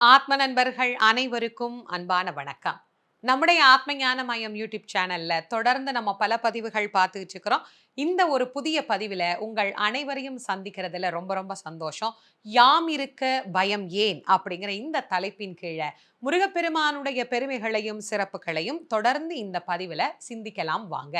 ஆத்ம நண்பர்கள் அனைவருக்கும் அன்பான வணக்கம். நம்முடைய ஆத்ம ஞான மயம் யூடியூப் சேனல்ல தொடர்ந்து நம்ம பல பதிவுகள் பார்த்துக்கிட்டு இருக்கிறோம். இந்த ஒரு புதிய பதிவில் உங்கள் அனைவரையும் சந்திக்கிறதுல ரொம்ப ரொம்ப சந்தோஷம். யாம் இருக்க பயம் ஏன்? அப்படிங்கிற இந்த தலைப்பின் கீழே முருகப்பெருமானுடைய பெருமைகளையும் சிறப்புகளையும் தொடர்ந்து இந்த பதிவில் சிந்திக்கலாம் வாங்க.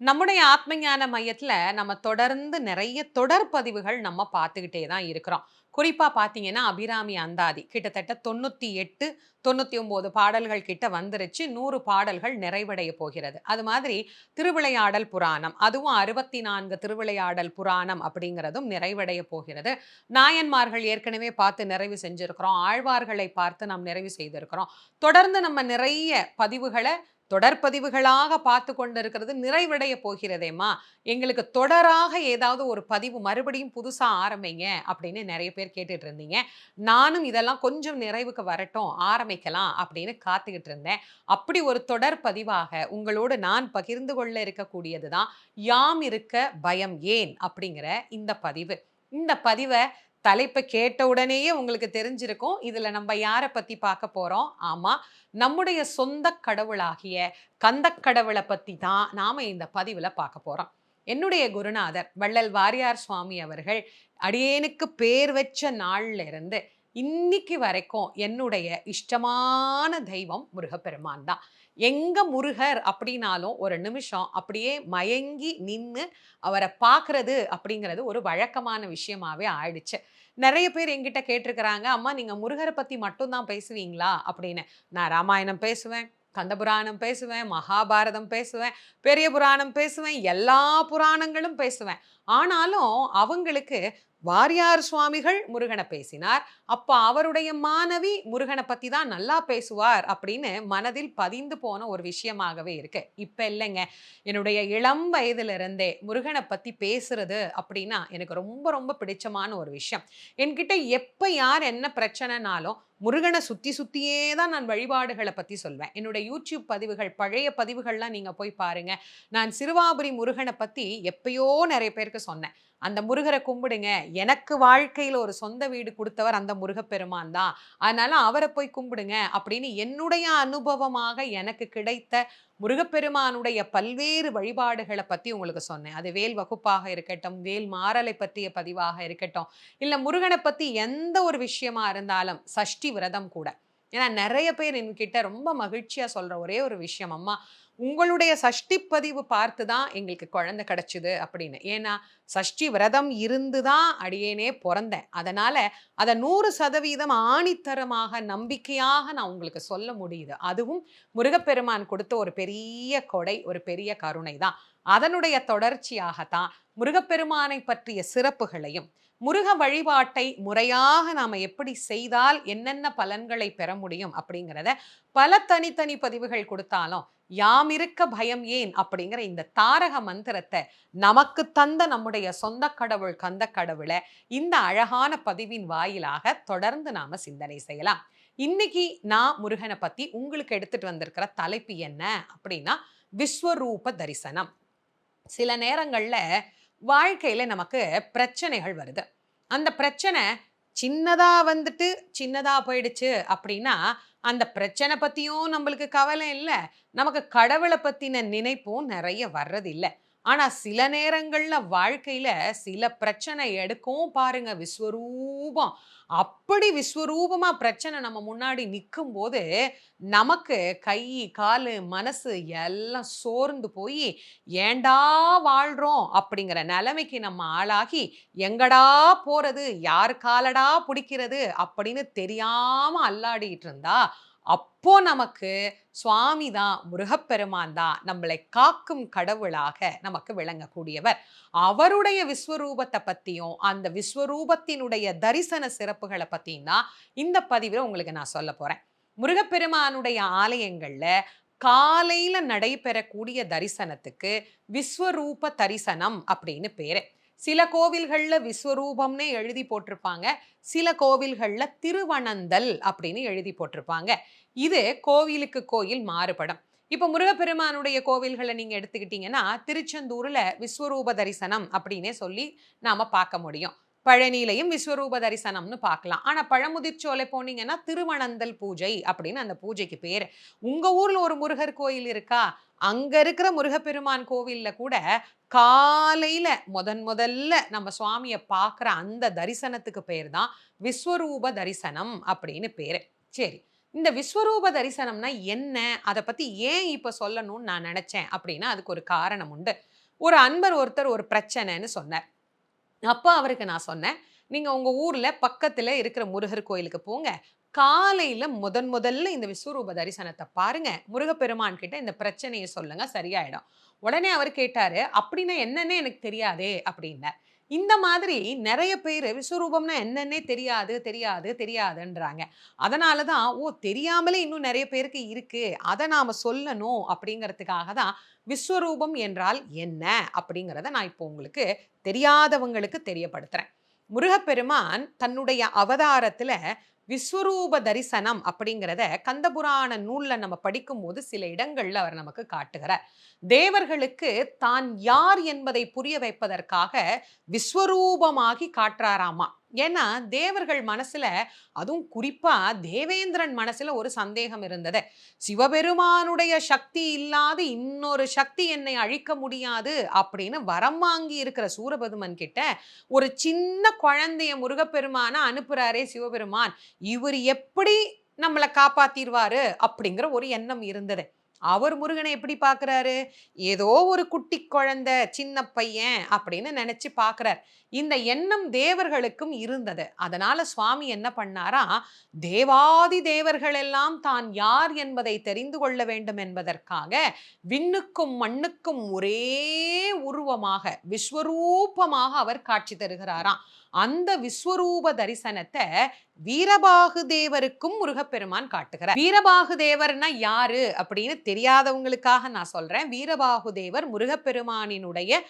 நம்முடைய ஆத்மஞான மையத்தில் நம்ம தொடர்ந்து நிறைய தொடர் பதிவுகள் நம்ம பார்த்துக்கிட்டே தான் இருக்கிறோம். குறிப்பாக பார்த்தீங்கன்னா அபிராமி அந்தாதி கிட்டத்தட்ட தொண்ணூற்றி எட்டு தொண்ணூற்றி ஒம்பது பாடல்கள் கிட்ட வந்துருச்சு. நூறு பாடல்கள் நிறைவடைய போகிறது. அது மாதிரி திருவிளையாடல் புராணம் அதுவும் அறுபத்தி நான்கு திருவிளையாடல் புராணம் அப்படிங்கிறதும் நிறைவடைய போகிறது. நாயன்மார்கள் ஏற்கனவே பார்த்து நிறைவு செஞ்சுருக்கிறோம். ஆழ்வார்களை பார்த்து நாம் நிறைவு செய்திருக்கிறோம். தொடர்ந்து நம்ம நிறைய பதிவுகளை தொடர்பதிவுகளாக பார்த்து கொண்டு இருக்கிறது நிறைவடைய போகிறதேம்மா. எங்களுக்கு தொடராக ஏதாவது ஒரு பதிவு மறுபடியும் புதுசாக ஆரம்பிங்க அப்படின்னு நிறைய பேர் கேட்டுட்டு இருந்தீங்க. நானும் இதெல்லாம் கொஞ்சம் நிறைவுக்கு வரட்டும் ஆரம்பிக்கலாம் அப்படின்னு காத்துக்கிட்டு இருந்தேன். அப்படி ஒரு தொடர் பதிவாக உங்களோடு நான் பகிர்ந்து கொள்ள இருக்கக்கூடியது தான் யாம் இருக்க பயம் ஏன் அப்படிங்கிற இந்த பதிவு. இந்த பதிவை தலைப்பை கேட்ட உடனேயே உங்களுக்கு தெரிஞ்சிருக்கும். இதில் நம்ம யாரை பற்றி பார்க்க போகிறோம் ஆமாம் நம்முடைய சொந்த கடவுளாகிய கந்தக்கடவுளை பற்றி தான் நாம இந்த பதிவில் பார்க்க போகிறோம் என்னுடைய குருநாதர் வள்ளல் வாரியார் சுவாமி அவர்கள் அடியேனுக்கு பேர் வச்ச நாள்ல இருந்து இன்னைக்கு வரைக்கும் என்னுடைய இஷ்டமான தெய்வம் முருகப்பெருமான் தான். எங்க முருகர் அப்படின்னாலும் ஒரு நிமிஷம் அப்படியே மயங்கி நின்று அவரை பார்க்கறது அப்படிங்கிறது ஒரு வழக்கமான விஷயமாவே ஆயிடுச்சு. நிறைய பேர் எங்கிட்ட கேட்டிருக்கிறாங்க அம்மா நீங்க முருகரை பத்தி மட்டும்தான் பேசுவீங்களா? அப்படின்னு. நான் ராமாயணம் பேசுவேன் கந்தபுராணம் பேசுவேன் மகாபாரதம் பேசுவேன் பெரிய புராணம் பேசுவேன் எல்லா புராணங்களும் பேசுவேன். ஆனாலும் அவங்களுக்கு வாரியார் சுவாமிகள் முருகனை பேசினார். அப்போ அவருடைய மாணவி முருகனை பற்றி தான் நல்லா பேசுவார் அப்படின்னு மனதில் பதிந்து போன ஒரு விஷயமாகவே இருக்கு. இப்போ இல்லைங்க. என்னுடைய இளம் வயதிலிருந்தே முருகனை பற்றி பேசுறது அப்படின்னா எனக்கு ரொம்ப ரொம்ப பிடிச்சமான ஒரு விஷயம். என்கிட்ட எப்போ யார் என்ன பிரச்சனைனாலும் முருகனை சுற்றி சுற்றியே தான் நான் வழிபாடுகளை பற்றி சொல்வேன். என்னோட யூடியூப் பதிவுகள் பழைய பதிவுகள்லாம் நீங்கள் போய் பாருங்கள் நான் சிறுவாபுரி முருகனை பற்றி எப்பயோ நிறைய பேருக்கு சொன்னேன். அந்த முருகரை கும்பிடுங்க. எனக்கு வாழ்க்கையில் ஒரு சொந்த வீடு கொடுத்தவர் அந்த முருகப்பெருமான் தான். அதனால அவரை போய் கும்பிடுங்க அப்படின்னு என்னுடைய அனுபவமாக எனக்கு கிடைத்த முருகப்பெருமானுடைய பல்வேறு வழிபாடுகளை பற்றி உங்களுக்கு சொன்னேன். அது வேல் வகுப்பாக இருக்கட்டும் வேல் மாறலை பற்றிய பதிவாக இருக்கட்டும் இல்லை முருகனை பற்றி எந்த ஒரு விஷயமா இருந்தாலும் சஷ்டி விரதம் கூட. ஏன்னா நிறைய பேர் என்கிட்ட ரொம்ப மகிழ்ச்சியாக சொல்கிற ஒரே ஒரு விஷயம் அம்மா உங்களுடைய சஷ்டி பதிவு பார்த்து தான் எங்களுக்கு குழந்தை கிடைச்சிது அப்படின்னு. ஏன்னா சஷ்டி விரதம் இருந்து தான் அடியேனே பிறந்தேன். அதனால அதை நூறு சதவீதம் ஆணித்தரமாக நம்பிக்கையாக நான் உங்களுக்கு சொல்ல முடியுது. அதுவும் முருகப்பெருமான் கொடுத்த ஒரு பெரிய கொடை ஒரு பெரிய கருணை தான் அதனுடைய தொடர்ச்சியாகத்தான் முருகப்பெருமானை பற்றிய சிறப்புகளையும் முருக வழிபாட்டை முறையாக நாம் எப்படி செய்தால் என்னென்ன பலன்களை பெற முடியும் அப்படிங்கிறத பல தனித்தனி பதிவுகள் கொடுத்தாலும் யாம் இருக்க பயம் ஏன் அப்படிங்கிற இந்த தாரக மந்திரத்தை நமக்கு தந்த நம்முடைய சொந்த கடவுள் கந்த கடவுளை இந்த அழகான பதிவின் வாயிலாக தொடர்ந்து நாம சிந்தனை செய்யலாம். இன்னைக்கு நான் முருகனை பத்தி உங்களுக்கு எடுத்துட்டு வந்திருக்கிற தலைப்பு என்ன அப்படின்னா விஸ்வரூப தரிசனம். சில நேரங்களில் வாழ்க்கையில் நமக்கு பிரச்சனைகள் வருது. அந்த பிரச்சனை சின்னதாக வந்துட்டு சின்னதாக போயிடுச்சு அப்படின்னா அந்த பிரச்சனை பற்றியும் நம்மளுக்கு கவலை இல்லை. நமக்கு கடவுளை பற்றின நினைப்பும் நிறைய வர்றதில்லை. ஆனால் சில நேரங்களில் வாழ்க்கையில் சில பிரச்சனை எடுக்கும் பாருங்க விஸ்வரூபம். அப்படி விஸ்வரூபமாக பிரச்சனை நம்ம முன்னாடி நிற்கும் போது நமக்கு கை காலு மனசு எல்லாம் சோர்ந்து போய் ஏண்டா வாழ்கிறோம் அப்படிங்கிற நிலைமைக்கு நம்ம ஆளாகி எங்கடா போகிறது யார் காலடா பிடிக்கிறது? அப்படின்னு தெரியாமல் அல்லாடிட்டு இருந்தா அப்போ நமக்கு சுவாமி தான் முருகப்பெருமான் தான் நம்மளை காக்கும் கடவுளாக நமக்கு விளங்கக்கூடியவர். அவருடைய விஸ்வரூபத்தை பற்றியும் அந்த விஸ்வரூபத்தினுடைய தரிசன சிறப்புகளை பற்றியும் தான் இந்த பதிவில் உங்களுக்கு நான் சொல்ல போகிறேன் முருகப்பெருமானுடைய ஆலயங்களில் காலையில் நடைபெறக்கூடிய தரிசனத்துக்கு விஸ்வரூப தரிசனம் அப்படின்னு பேர். சில கோவில்களில் விஸ்வரூபம்னே எழுதி போட்டிருப்பாங்க. சில கோவில்களில் திருவனந்தல் அப்படின்னு எழுதி போட்டிருப்பாங்க. இது கோவிலுக்கு கோயில் மாறுபடும். இப்போ முருகப்பெருமானுடைய கோவில்களை நீங்கள் எடுத்துக்கிட்டீங்கன்னா திருச்செந்தூரில் விஸ்வரூப தரிசனம் அப்படின்னே சொல்லி நாம் பார்க்க முடியும். பழனியிலையும் விஸ்வரூப தரிசனம்னு பார்க்கலாம். ஆனால் பழமுதிர்ச்சோலை போனீங்கன்னா திருவனந்தல் பூஜை அப்படின்னு அந்த பூஜைக்கு பேர். உங்கள் ஊரில் ஒரு முருகர் கோயில் இருக்கா? அங்கே இருக்கிற முருகப்பெருமான் கோவிலில் கூட காலையில் முதன் முதல்ல நம்ம சுவாமியை பார்க்குற அந்த தரிசனத்துக்கு பேர் தான் விஸ்வரூப தரிசனம் அப்படின்னு பேர். சரி இந்த விஸ்வரூப தரிசனம்னா என்ன? அதை பற்றி ஏன் இப்போ சொல்லணும்னு நான் நினச்சேன் அப்படின்னா அதுக்கு ஒரு காரணம் உண்டு. ஒரு அன்பர் ஒருத்தர் ஒரு பிரச்சனைன்னு சொன்னார். அப்போ அவருக்கு நான் சொன்னேன் நீங்கள் உங்கள் ஊரில் பக்கத்தில் இருக்கிற முருகர் கோயிலுக்கு போங்க. காலையில் முதன் முதல்ல இந்த விஸ்வரூப தரிசனத்தை பாருங்க. முருகப்பெருமான் கிட்ட இந்த பிரச்சனையை சொல்லுங்க சரியாயிடும். உடனே அவர் கேட்டாரு அப்படின்னா என்னன்னே எனக்கு தெரியாதே அப்படின்னார். இந்த மாதிரி நிறைய பேர் விஸ்வரூபம்னா என்னன்னே தெரியாது தெரியாது தெரியாதுன்றாங்க. அதனால தான் ஓ தெரியாமலே இன்னும் நிறைய பேருக்கு இருக்குது அதை நாம் சொல்லணும். அப்படிங்கிறதுக்காக தான் விஸ்வரூபம் என்றால் என்ன? அப்படிங்கிறத நான் இப்போ உங்களுக்கு தெரியாதவங்களுக்கு தெரியப்படுத்துகிறேன் முருகப்பெருமான் தன்னுடைய அவதாரத்தில் விஸ்வரூப தரிசனம் அப்படிங்கிறத கந்தபுராண நூல்ல நம்ம படிக்கும்போது சில இடங்கள்ல அவர் நமக்கு காட்டுகிறார். தேவர்களுக்கு தான் யார் என்பதை புரிய வைப்பதற்காக விஸ்வரூபமாகி காட்டுறாராமா? ஏன்னா தேவர்கள் மனசுல அதுவும் குறிப்பா தேவேந்திரன் மனசுல ஒரு சந்தேகம் இருந்தது. சிவபெருமானுடைய சக்தி இல்லாத இன்னொரு சக்தி என்னை அழிக்க முடியாது அப்படின்னு வரம் வாங்கி இருக்கிற சூரபதுமன் கிட்ட ஒரு சின்ன குழந்தைய முருகப்பெருமான அனுப்புறாரே சிவபெருமான். இவர் எப்படி நம்மளை காப்பாத்திடுவாரு அப்படிங்கிற ஒரு எண்ணம் இருந்தது. அவர் முருகனை எப்படி பார்க்குறாரு ஏதோ ஒரு குட்டி குழந்தை சின்ன பையன் அப்படின்னு நினச்சி பார்க்குறார் இந்த எண்ணம் தேவர்களுக்கும் இருந்தது. அதனால சுவாமி என்ன பண்ணாரா? தேவாதி தேவர்கள் எல்லாம் தான் யார் என்பதை தெரிந்து கொள்ள வேண்டும் என்பதற்காக விண்ணுக்கும் மண்ணுக்கும் ஒரே உருவமாக விஸ்வரூபமாக அவர் காட்சி தருகிறாராம். அந்த விஸ்வரூப தரிசனத்தை வீரபாகு தேவருக்கும் முருகப்பெருமான் காட்டுகிறார். வீரபாகு தேவர்னா யாரு அப்படின்னு தெரியாதவங்களுக்காக நான் சொல்றேன். வீரபாகு தேவர் முருகப்பெருமானினுடைய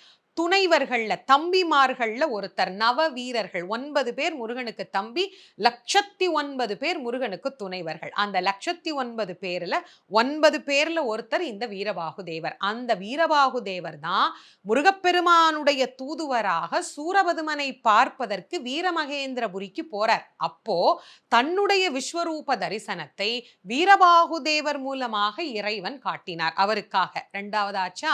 துணைவர்கள்ல தம்பிமார்கள்ல ஒருத்தர் நவ வீரர்கள் ஒன்பது பேர் முருகனுக்கு தம்பி லட்சத்தி ஒன்பது பேர் முருகனுக்கு துணைவர்கள். அந்த லட்சத்தி ஒன்பது பேர்ல ஒன்பது பேர்ல ஒருத்தர் இந்த வீரபாகு தேவர் அந்த வீரபாகு தேவர் தான் முருகப்பெருமானுடைய தூதுவராக சூரபதுமனை பார்ப்பதற்கு வீரமகேந்திரபுரிக்கு போறார். அப்போ தன்னுடைய விஸ்வரூப தரிசனத்தை வீரபாகு தேவர் மூலமாக இறைவன் காட்டினார். அவருக்காக. ரெண்டாவதாச்சா?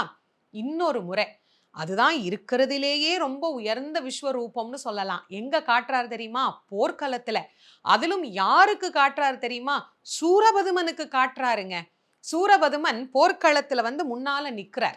இன்னொரு முறை. அதுதான் இருக்கிறதுலேயே ரொம்ப உயர்ந்த விஸ்வரூபம்னு சொல்லலாம். எங்க காட்டுறாரு தெரியுமா? போர்க்களத்துல. அதிலும் யாருக்கு காட்டுறாரு தெரியுமா? சூரபதுமனுக்கு காட்டுறாருங்க. சூரபதுமன் போர்க்களத்துல வந்து முன்னால நிக்கிறார்.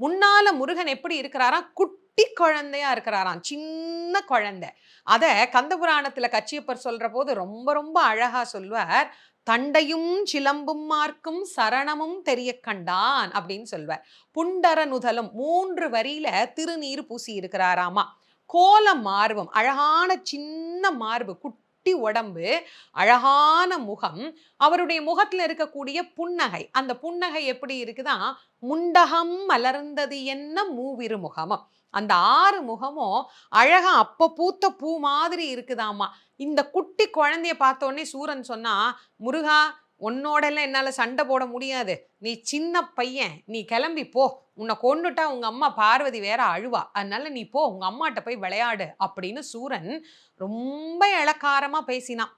முன்னால முருகன் எப்படி இருக்கிறாராம்? குட்டி குழந்தையா இருக்கிறாராம். சின்ன குழந்தை. அதை கந்தபுராணத்துல கச்சியப்பர் சொல்ற போது ரொம்ப ரொம்ப அழகா சொல்வார் தண்டையும் சிலம்பும் மார்க்கும் சரணமும் தெரிய கண்டான் அப்படின்னு சொல்வார். புண்டர நுதலும் மூன்று வரியில திருநீர் பூசி இருக்கிறாராமா. கோல மார்பம் அழகான சின்ன மார்பு குட்டி உடம்பு அழகான முகம் அவருடைய முகத்துல இருக்கக்கூடிய புன்னகை. அந்த புன்னகை எப்படி இருக்குதான் முண்டகம் மலர்ந்தது என்ன மூவிரு முகமும். அந்த ஆறு முகமும் அழகா அப்ப பூத்த பூ மாதிரி இருக்குதாமா. இந்த குட்டி குழந்தைய பார்த்தோன்னே சூரன் சொன்னா முருகா உன்னோடெல்லாம் என்னால் சண்டை போட முடியாது. நீ சின்ன பையன். நீ கிளம்பி போ. உன்னை கொண்டுட்டா உங்கள் அம்மா பார்வதி வேற அழுவா. அதனால நீ போ. உங்கள் அம்மாட்ட போய் விளையாடு. அப்படின்னு சூரன் ரொம்ப இளக்காரமா பேசினான்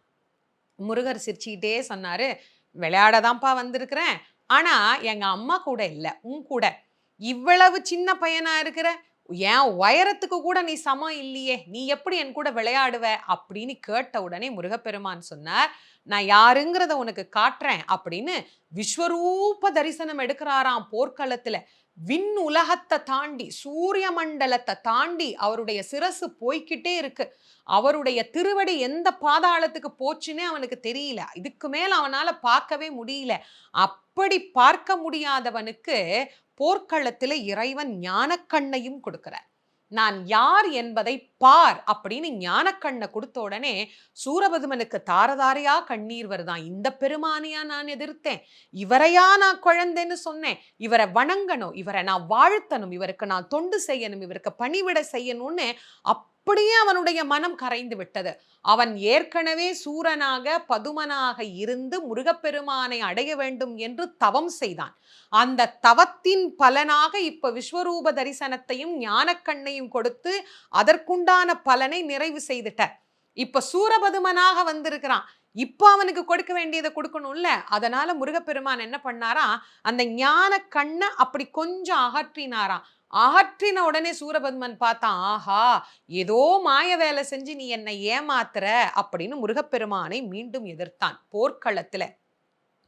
முருகர் சிரிச்சுக்கிட்டே சொன்னாரு விளையாடதான்ப்பா வந்திருக்கிறேன். ஆனால் எங்கள் அம்மா கூட இல்லை. உன் கூட. இவ்வளவு சின்ன பையனாக இருக்கிற? என் உயரத்துக்கு கூட நீ சமம் இல்லையே? நீ எப்படி என் கூட விளையாடுவ? அப்படின்னு கேட்ட உடனே முருகப்பெருமான் சொன்னார் நான் யாருங்கிறத உனக்கு காட்டுறேன் அப்படின்னு விஸ்வரூப தரிசனம் எடுக்கிறாராம் போர்க்களத்துல. விண் உலகத்தை தாண்டி சூரிய மண்டலத்தை தாண்டி அவருடைய சிரசு போய்கிட்டே இருக்கு. அவருடைய திருவடி எந்த பாதாளத்துக்கு போச்சுன்னே அவனுக்கு தெரியல. இதுக்கு மேல அவனால பார்க்கவே முடியல. அப்படி பார்க்க முடியாதவனுக்கு போர்க்களத்தில் இறைவன் ஞானக்கண்ணையும் கொடுக்கிறார். நான் யார் என்பதை பார் அப்படின்னு ஞானக்கண்ணை கொடுத்த உடனே சூரபதுமனுக்கு தாரதாரையா கண்ணீர் வருதான் இந்த பெருமானையா நான் எதிர்த்தேன். இவரையா நான் குழந்தைன்னு சொன்னேன். இவரை வணங்கணும் இவரை நான் வாழ்த்தணும் இவருக்கு நான் தொண்டு செய்யணும் இவருக்கு பணிவிட செய்யணும்னு அப் அப்படியே அவனுடைய மனம் கரைந்து விட்டது. அவன் ஏற்கனவே சூரனாக பதுமனாக இருந்து முருகப்பெருமானை அடைய வேண்டும் என்று தவம் செய்தான். அந்த தவத்தின் பலனாக இப்ப விஸ்வரூப தரிசனத்தையும் ஞானக்கண்ணையும் கொடுத்து அதற்குண்டான பலனை நிறைவு செய்துட்ட இப்ப சூரபதுமனாக வந்திருக்கிறான். இப்போ அவனுக்கு கொடுக்க வேண்டியதை கொடுக்கணும்ல. அதனால முருகப்பெருமான் என்ன பண்ணாரா அந்த ஞான கண்ணை அப்படி கொஞ்சம் அகற்றினாராம். ஆற்றின உடனே சூரபத்மன் பார்த்தான் ஆஹா ஏதோ மாய வேலை செஞ்சு நீ என்னை ஏமாத்துற அப்படின்னு முருகப்பெருமானை மீண்டும் எதிர்த்தான் போர்க்களத்துல.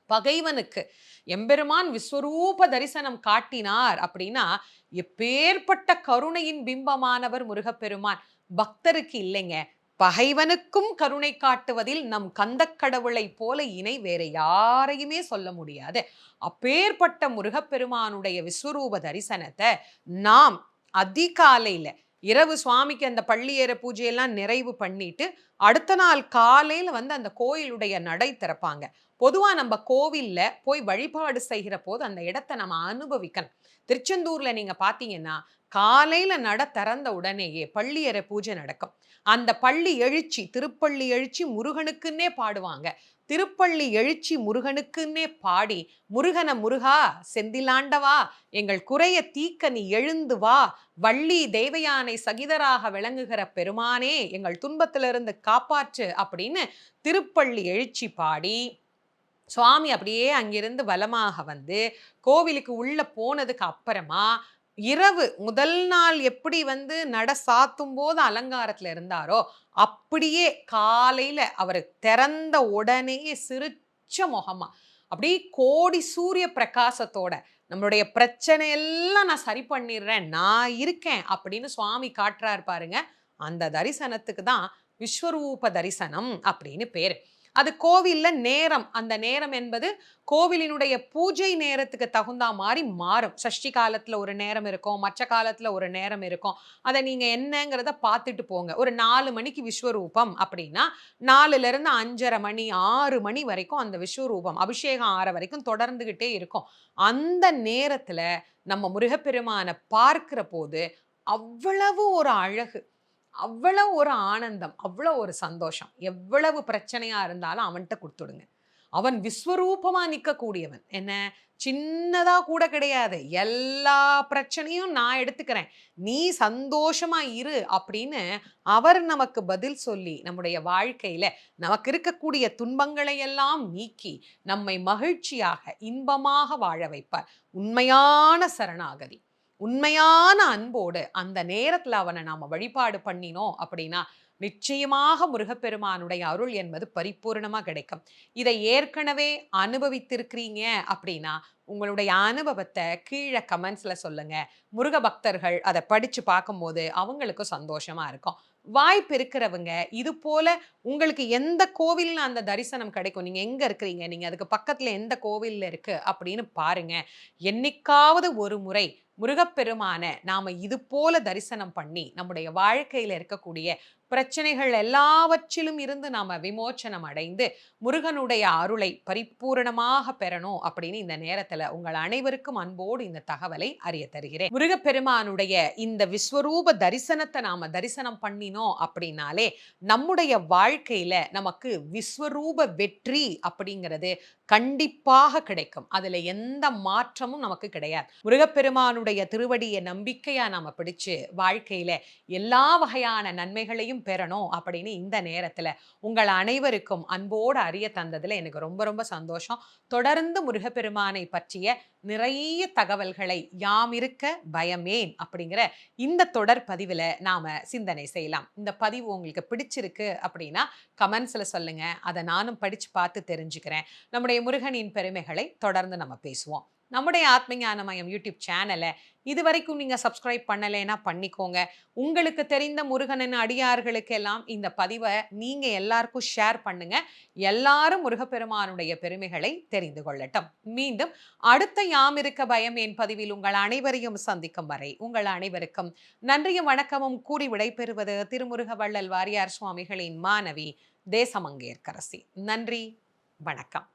பகைவனுக்கு எம்பெருமான் விஸ்வரூப தரிசனம் காட்டினார் அப்படின்னா எப்பேற்பட்ட கருணையின் பிம்பமானவர் முருகப்பெருமான். பக்தருக்கு இல்லைங்க பகைவனுக்கும் கருணை காட்டுவதில் நம் கந்தக்கடவுளை போல இணை வேற யாரையுமே சொல்ல முடியாது. அப்பேற்பட்ட முருகப்பெருமானுடைய விஸ்வரூப தரிசனத்தை நாம் அதிகாலையில் இரவு சுவாமிக்கு அந்த பள்ளியேற பூஜையெல்லாம் நிறைவு பண்ணிட்டு அடுத்த நாள் காலையில் வந்து அந்த கோயிலுடைய நடை திறப்பாங்க. பொதுவாக நம்ம கோவில்ல போய் வழிபாடு செய்கிற போது அந்த இடத்தை நம்ம அனுபவிக்கணும். திருச்செந்தூரில் நீங்கள் பார்த்தீங்கன்னா காலையில் நட திறந்த உடனேயே பள்ளியறை பூஜை நடக்கும். அந்த பள்ளி எழுச்சி திருப்பள்ளி எழுச்சி முருகனுக்குன்னே பாடுவாங்க. திருப்பள்ளி எழுச்சி முருகனுக்குன்னே பாடி முருகன முருகா செந்திலாண்டவா எங்கள் குறைய தீக்க நீ எழுந்து வா வள்ளி தேவயானை சகிதராக விளங்குகிற பெருமானே எங்கள் துன்பத்திலிருந்து காப்பாற்று அப்படின்னு திருப்பள்ளி எழுச்சி பாடி சுவாமி அப்படியே அங்கிருந்து வலமாக வந்து கோவிலுக்கு உள்ளே போனதுக்கு அப்புறமா இரவு முதல் நாள் எப்படி வந்து நட சாத்தும் போது அலங்காரத்தில் இருந்தாரோ அப்படியே காலையில் அவர் திறந்த உடனே சிரிச்ச முகமா அப்படியே கோடி சூரிய பிரகாசத்தோட நம்மளுடைய பிரச்சனை எல்லாம் நான் சரி பண்ணிடுறேன் நான் இருக்கேன் அப்படின்னு சுவாமி காட்டுறாரு பாருங்க. அந்த தரிசனத்துக்கு தான் விஸ்வரூப தரிசனம் அப்படின்னு பேர். அது கோவில்ல நேரம். அந்த நேரம் என்பது கோவிலினுடைய பூஜை நேரத்துக்கு தகுந்த மாதிரி மாறும். சஷ்டி காலத்துல ஒரு நேரம் இருக்கும் மற்ற காலத்துல ஒரு நேரம் இருக்கும். அதை நீங்க என்னங்கிறத பார்த்துட்டு போங்க. ஒரு நாலு மணிக்கு விஸ்வரூபம் அப்படின்னா நாலுல இருந்து அஞ்சரை மணி ஆறு மணி வரைக்கும் அந்த விஸ்வரூபம் அபிஷேகம் ஆற வரைக்கும் தொடர்ந்துகிட்டே இருக்கும். அந்த நேரத்துல நம்ம முருகப்பெருமானை பார்க்கிற போது அவ்வளவு ஒரு அழகு. அவ்வளோ ஒரு ஆனந்தம் அவ்வளோ ஒரு சந்தோஷம். எவ்வளவு பிரச்சனையாக இருந்தாலும் அவன்கிட்ட கொடுத்துடுங்க. அவன் விஸ்வரூபமாக நிற்கக்கூடியவன் என்ன? சின்னதாக கூட கிடையாது. எல்லா பிரச்சனையும் நான் எடுத்துக்கிறேன். நீ சந்தோஷமாக இரு அப்படின்னு அவர் நமக்கு பதில் சொல்லி நம்முடைய வாழ்க்கையில் நமக்கு இருக்கக்கூடிய துன்பங்களை எல்லாம் நீக்கி நம்மை மகிழ்ச்சியாக இன்பமாக வாழ வைப்பார். உண்மையான சரணாகதி. உண்மையான அன்போடு அந்த நேரத்தில் அவனை நாம் வழிபாடு பண்ணினோம் அப்படின்னா நிச்சயமாக முருகப்பெருமானுடைய அருள் என்பது பரிபூர்ணமாக கிடைக்கும். இதை ஏற்கனவே அனுபவித்திருக்கிறீங்க அப்படின்னா உங்களுடைய அனுபவத்தை கீழே கமெண்ட்ஸில் சொல்லுங்கள் முருக பக்தர்கள் அதை படித்து பார்க்கும்போது அவங்களுக்கும் சந்தோஷமாக இருக்கும். வாய்ப்பு இருக்கிறவங்க இது போல உங்களுக்கு எந்த கோவிலில் அந்த தரிசனம் கிடைக்கும். நீங்க எங்க இருக்கிறீங்க? நீங்க அதுக்கு பக்கத்துல எந்த கோவிலில் இருக்கு? அப்படின்னு பாருங்க. என்னைக்காவது ஒரு முறை முருகப்பெருமான நாம இது போல தரிசனம் பண்ணி நம்முடைய வாழ்க்கையில இருக்கக்கூடிய பிரச்சனைகள் எல்லாவற்றிலும் இருந்து நாம விமோச்சனம் அடைந்து முருகனுடைய அருளை பரிபூரணமாக பெறணும் அப்படின்னு இந்த நேரத்துல உங்கள் அனைவருக்கும் அன்போடு இந்த தகவலை அறிய தருகிறேன். முருகப்பெருமானுடைய இந்த விஸ்வரூப தரிசனத்தை நாம தரிசனம் பண்ணினோம் அப்படின்னாலே நம்முடைய வாழ்க்கையில நமக்கு விஸ்வரூப வெற்றி அப்படிங்கிறது கண்டிப்பாக கிடைக்கும். அதுல எந்த மாற்றமும் நமக்கு கிடையாது. முருகப்பெருமானுடைய திருவடியை நம்பிக்கையா நாம பிடிச்சு வாழ்க்கையில எல்லா வகையான நன்மைகளையும் பெறணும் அப்படின்னு இந்த நேரத்துல உங்கள் அனைவருக்கும் அன்போடு அறிய தந்ததுல எனக்கு ரொம்ப ரொம்ப சந்தோஷம். தொடர்ந்து முருகப்பெருமானை பற்றிய நிறைய தகவல்களை யாம் இருக்க பயமேன் அப்படிங்கிற இந்த தொடர் பதிவில் நாம் சிந்தனை செய்யலாம். இந்த பதிவு உங்களுக்கு பிடிச்சிருக்கு அப்படின்னா கமெண்ட்ஸில் சொல்லுங்கள் அதை நானும் படித்து பார்த்து தெரிஞ்சுக்கிறேன். நம்முடைய முருகனின் பெருமைகளை தொடர்ந்து நம்ம பேசுவோம். நம்முடைய ஆத்மஞானமயம் யூடியூப் சேனலை இது வரைக்கும் நீங்கள் சப்ஸ்கிரைப் பண்ணலைன்னா பண்ணிக்கோங்க. உங்களுக்கு தெரிந்த முருகனின் அடியார்களுக்கெல்லாம் இந்த பதிவை நீங்கள் எல்லாருக்கும் ஷேர் பண்ணுங்க. எல்லாரும் முருகப்பெருமானுடைய பெருமைகளை தெரிந்து கொள்ளட்டும். மீண்டும் அடுத்த யாம் இருக்க பயம் என் பதிவில் உங்கள் அனைவரையும் சந்திக்கும் வரை உங்கள் அனைவருக்கும் நன்றியும் வணக்கமும் கூறி விடைபெறுவது திருமுருக வள்ளல் வாரியார் சுவாமிகளின் மாணவி தேசமங்கேற்கரசி. நன்றி வணக்கம்.